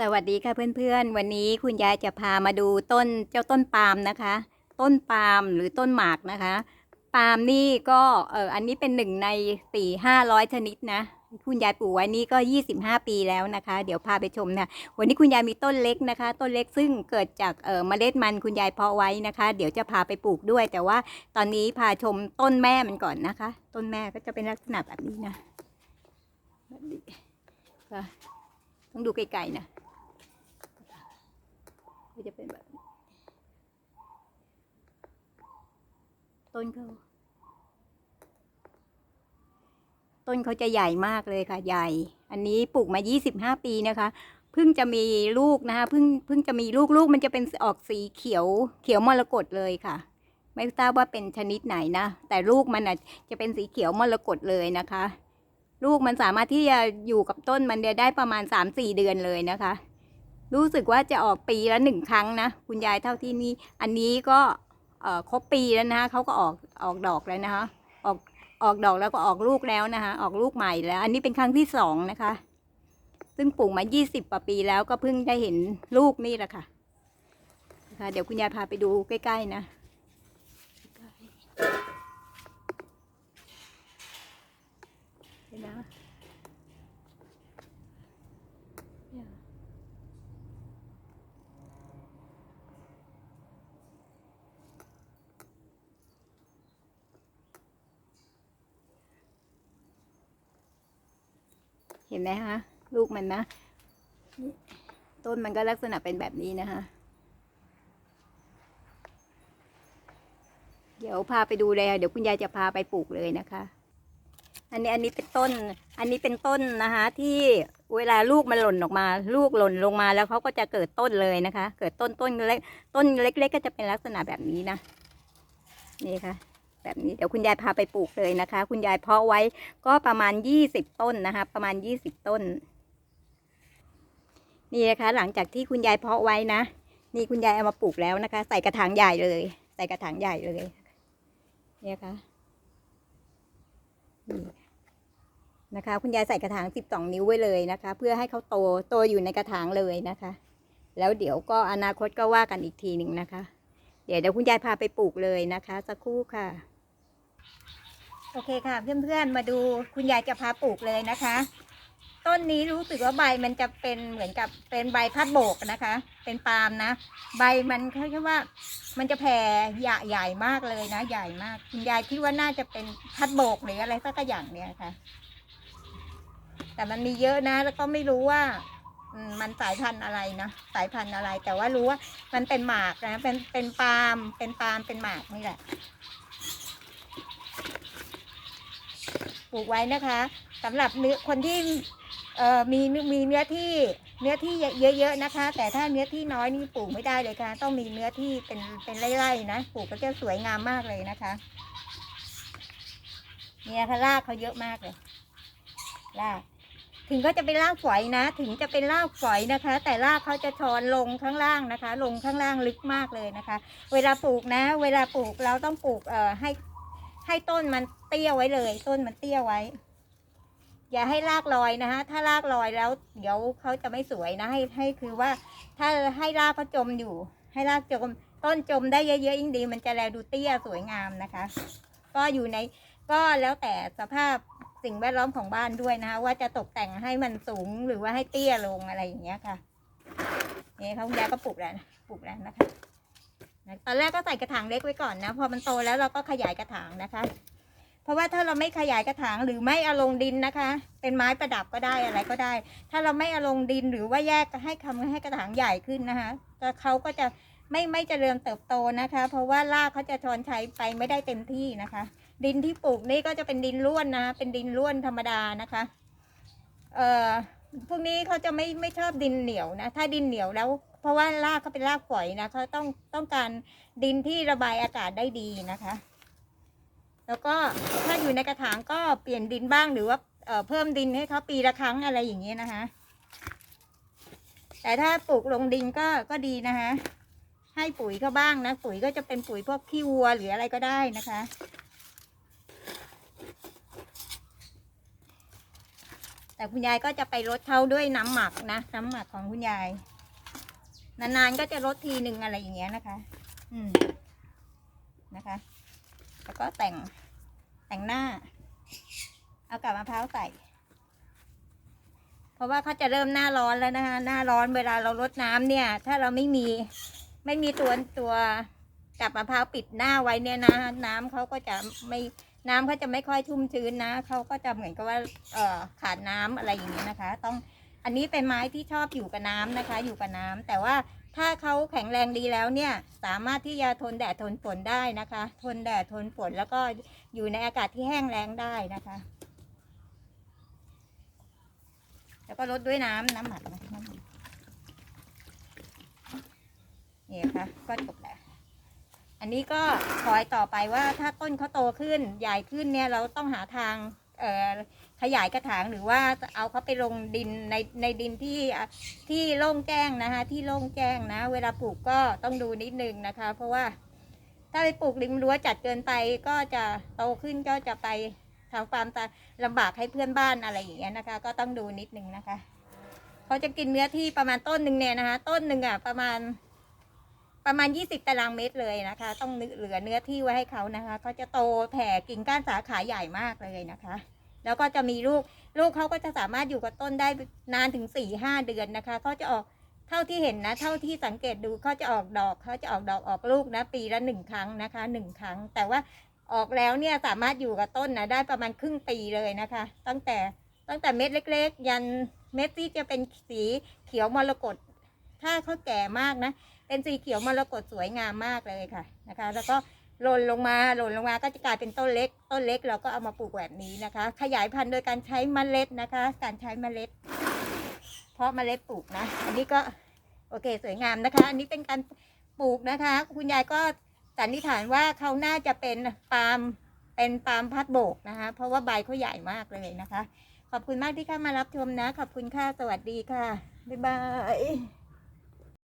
สวัสดีค่ะเพื่อนๆ วันนี้คุณยายจะพามาดูต้นเจ้าต้นปาล์มนะคะ ต้นปาล์มหรือต้นหมากนะคะ ปาล์มนี่ก็เอออันนี้เป็นหนึ่งในสี่ห้าร้อยชนิดนะคุณยายปลูกไว้นี่ก็ยี่สิบห้าปีแล้วนะคะ เดี๋ยวพาไปชมนะวันนี้คุณยายมีต้นเล็กนะคะ ต้นเล็กซึ่งเกิดจากเออเมล็ดมันคุณยายเพาะไว้นะคะ เดี๋ยวจะพาไปปลูกด้วย แต่ว่าตอนนี้พาชมต้นแม่มันก่อนนะคะ ต้นแม่ก็จะเป็นลักษณะแบบนี้นะต้องดูไกลๆนะ จะเป็นแบบ ต้นเขาต้นเขาจะใหญ่มากเลยค่ะ ใหญ่ อันนี้ปลูกมา 25 ปีนะคะ เพิ่งจะมีลูกนะคะ เพิ่งเพิ่งจะมีลูกลูกมันจะเป็นออกสีเขียว เขียวมรกตเลยค่ะ ไม่ทราบว่าเป็นชนิดไหนนะ แต่ลูกมันอะจะเป็นสีเขียวมรกตเลยนะคะ ลูกมันสามารถที่จะอยู่กับต้นมันได้ประมาณ 3-4 เดือนเลยนะคะ รู้สึกว่าจะออกปีละหนึ่งครั้งนะ คุณยายเท่าที่นี่ อันนี้ก็ครบปีแล้วนะคะเขาก็ออกออกดอกแล้วนะคะ ออกออกดอกแล้วก็ออกลูกแล้วนะคะ ออกลูกใหม่แล้ว อันนี้เป็นครั้งที่สองนะคะ ซึ่งปลูกมา 20กว่าปีแล้วก็เพิ่งได้เห็นลูกนี่แหละค่ะนะคะเดี๋ยวคุณยายพาไปดูใกล้ ๆ นะเห็นนะ เห็นไหมคะลูกมันนะ ต้นมันก็ลักษณะเป็นแบบนี้นะคะเดี๋ยวพาไปดูเลยค่ะเดี๋ยวคุณยายจะพาไปปลูกเลยนะคะ อันนี้อันนี้เป็นต้น อันนี้เป็นต้นนะคะ ที่เวลาลูกมันหล่นออกมา ลูกหล่นลงมาแล้วเขาก็จะเกิดต้นเลยนะคะ เกิดต้นต้นเล็กต้นเล็ก ๆ ก็จะเป็นลักษณะแบบนี้นะนี่ค่ะ แบบนี้เดี๋ยวคุณยายพาไปปลูกเลยนะคะ คุณยายเพาะไว้ก็ประมาณยี่สิบต้นนะคะ ประมาณยี่สิบต้น นี่นะคะ หลังจากที่คุณยายเพาะไว้นะนี่คุณยายเอามาปลูกแล้วนะคะ ใส่กระถางใหญ่เลย ใส่กระถางใหญ่เลยเนี่ยค่ะนี่นะคะ คุณยายใส่กระถางสิบสองนิ้วไว้เลยนะคะ เพื่อให้เขาโตโตอยู่ในกระถางเลยนะคะ แล้วเดี๋ยวก็อนาคตก็ว่ากันอีกทีหนึ่งนะคะ เดี๋ยวเดี๋ยวคุณยายพาไปปลูกเลยนะคะ สักครู่ค่ะ โอเคค่ะเพื่อนๆมาดูคุณยายจะพาปลูกเลยนะคะ ต้นนี้รู้สึกว่าใบมันจะเป็นเหมือนกับเป็นใบพัดโบกนะคะ เป็นปาล์มนะ ใบมันเขาเรียกว่ามันจะแผ่ใหญ่ใหญ่มากเลยนะ ใหญ่มาก คุณยายคิดว่าน่าจะเป็นพัดโบกหรืออะไรสักอย่างเนี่ยค่ะ แต่มันมีเยอะนะ แล้วก็ไม่รู้ว่ามมันสายพันธุ์อะไรนะสายพันธุ์อะไร แต่ว่ารู้ว่ามันเป็นหมากนะเป็นเป็นปาล์มเป็นปาล์มเป็นหมากนี่แหละ ป ลูกไว้นะคะสำหรับเนื้อคนที่มีมีเนื้อที่เนื้อที่เยอะๆนะคะ แต่ถ้าเนื้อที่น้อยนี่ปลูกไม่ได้เลยค่ะ ต้องมีเนื้อที่เป็นเป็นไร่ๆนะปลูกก็จะสวยงามมากเลยนะคะเนี่ยค่ะรากเขาเยอะมากเลยรากถึงเขาจะเป็นรากฝอยนะ ถึงจะเป็นรากฝอยนะคะ แต่รากเขาจะชอนลงข้างล่างนะคะ ลงข้างล่างลึกมากเลยนะคะ เวลาปลูกนะ เวลาปลูกเราต้องปลูกเอ่อให้ให้ต้นมัน ตี้ยไว้เลย ต้นมันเตี้ยไว้ อย่าให้รากลอยนะคะถ้ารากลอยแล้วเดี๋ยวเขาจะไม่สวยนะ ให้ให้คือว่า ถ้าให้รากเขาจมอยู่ ให้รากจม ต้นจมได้เยอะๆยิ่งดี มันจะแลดูเตี้ยสวยงามนะคะ ก็อยู่ในก็แล้วแต่สภาพสิ่งแวดล้อมของบ้านด้วยนะคะว่าจะตกแต่งให้มันสูงหรือว่าให้เตี้ยลงอะไรอย่างเงี้ยค่ะนี่ค่ะคุณยายก็ปลูกแล้วนะปลูกแล้วนะคะตอนแรกก็ใส่กระถางเล็กไว้ก่อนนะ พอมันโตแล้วเราก็ขยายกระถางนะคะ เพราะว่าถ้าเราไม่ขยายกระถางหรือไม่เอาลงดินนะคะ เป็นไม้ประดับก็ได้อะไรก็ได้ ถ้าเราไม่เอาลงดินหรือว่าแยกให้คำให้กระถางใหญ่ขึ้นนะคะก็เขาก็จะไม่ไม่เจริญเติบโตนะคะ เพราะว่ารากเขาจะชอนใช้ไปไม่ได้เต็มที่นะคะ ดินที่ปลูกนี่ก็จะเป็นดินร่วนนะ เป็นดินร่วนธรรมดานะคะเอ่อพวกนี้เขาจะไม่ไม่ชอบดินเหนียวนะ ถ้าดินเหนียวแล้ว เพราะว่ารากเขาเป็นรากฝอยนะเขาต้องต้องการดินที่ระบายอากาศได้ดีนะคะ แล้วก็ถ้าอยู่ในกระถางก็เปลี่ยนดินบ้างหรือว่าเเพิ่มดินให้เขาปีละครั้งอะไรอย่างเงี้ยนะคะ แต่ถ้าปลูกลงดินก็ก็ดีนะคะ ให้ปุ๋ยเขาบ้างนะ ปุ๋ยก็จะเป็นปุ๋ยพวกขี้วัวหรืออะไรก็ได้นะคะแต่คุณยายก็จะไปรดเขาด้วยน้ำหมักนะ น้ำหมักของคุณยาย นานๆก็จะรดทีหนึ่งอะไรอย่างเงี้ยนะคะ อืมนะคะ แล้วก็แต่งแต่งหน้า เอากับมะพร้าวใส่ เพราะว่าเขาจะเริ่มหน้าร้อนแล้วนะคะ หน้าร้อนเวลาเรารดน้ำเนี่ย ถ้าเราไม่มีไม่มีตัวตัวกับมะพร้าวปิดหน้าไว้เนี่ยนะ น้ำเขาก็จะไม่น้ำเขาจะไม่ค่อยชุ่มชื้นนะ เขาก็จะเหมือนกับว่าเอ่อขาดน้ำอะไรอย่างเงี้ยนะคะ ต้องอันนี้เป็นไม้ที่ชอบอยู่กับน้ำนะคะ อยู่กับน้ำแต่ว่า ถ้าเขาแข็งแรงดีแล้วเนี่ย สามารถที่จะทนแดดทนฝนได้นะคะ ทนแดดทนฝนแล้วก็อยู่ในอากาศที่แห้งแล้งได้นะคะ แล้วก็ลดด้วยน้ำน้ำหมักนะน้ำหมักนี่ค่ะก็จบแล้วอันนี้ก็คอยต่อไปว่าถ้าต้นเขาโตขึ้นใหญ่ขึ้นเนี่ยเราต้องหาทางเอ่อ ยายกระถางหรือว่าเอาเขาไปลงดินในในดินที่ที่โล่งแจ้งนะคะที่โล่งแจ้งนะ เวลาปลูกก็ต้องดูนิดนึงนะคะ เพราะว่าถ้าไปปลูกริมรั้วจัดเกินไปก็จะโตขึ้นก็จะไปทาความตาลำบากให้เพื่อนบ้านอะไรอย่างเงี้ยนะคะ ก็ต้องดูนิดนึงนะคะเขาจะกินเนื้อที่ประมาณต้นหนึ่งเนี่ยนะคะ ต้นหนึ่งอะประมาณประมาณ 20 ตารางเมตรเลยนะคะ ต้องเหลือเนื้อที่ไว้ให้เขานะคะเขาจะโตแผ่กิ่งก้านสาขาใหญ่มากเลยนะคะ แล้วก็จะมีลูกลูกเขาก็จะสามารถอยู่กับต้นได้นานถึง4ี่ห้าเดือนนะคะเขาจะออกเท่าที่เห็นนะ เท่าที่สังเกตดูเขาจะออกดอกเขาจะออกดอกออกลูกนะ ปีละหนึ่งครั้งนะคะหนึ่งครั้ง แต่ว่าออกแล้วเนี่ยสามารถอยู่กับต้นนะได้ประมาณครึ่งปีเลยนะคะ ตั้งแต่ตั้งแต่เม็ดเล็ก ๆ ยันเม็ดที่จะเป็นสีเขียวมรกตถ้าเขาแก่มากนะ เป็นสีเขียวมรกตสวยงามมากเลยค่ะนะคะ แล้วก็ หล่นลงมาหล่นลงมาก็จะกลายเป็นต้นเล็ก ต้นเล็กเราก็เอามาปลูกแบบนี้นะคะ ขยายพันธุ์โดยการใช้เมล็ดนะคะ การใช้เมล็ด เพราะเมล็ดปลูกนะ อันนี้ก็โอเคสวยงามนะคะ อันนี้เป็นการปลูกนะคะ คุณยายก็สันนิษฐานว่าเขาน่าจะเป็นปาล์มเป็นปาล์มพัดโบกนะคะ เพราะว่าใบเขาใหญ่มากเลยนะคะ ขอบคุณมากที่เข้ามารับชมนะ ขอบคุณค่ะสวัสดีค่ะบ๊ายบาย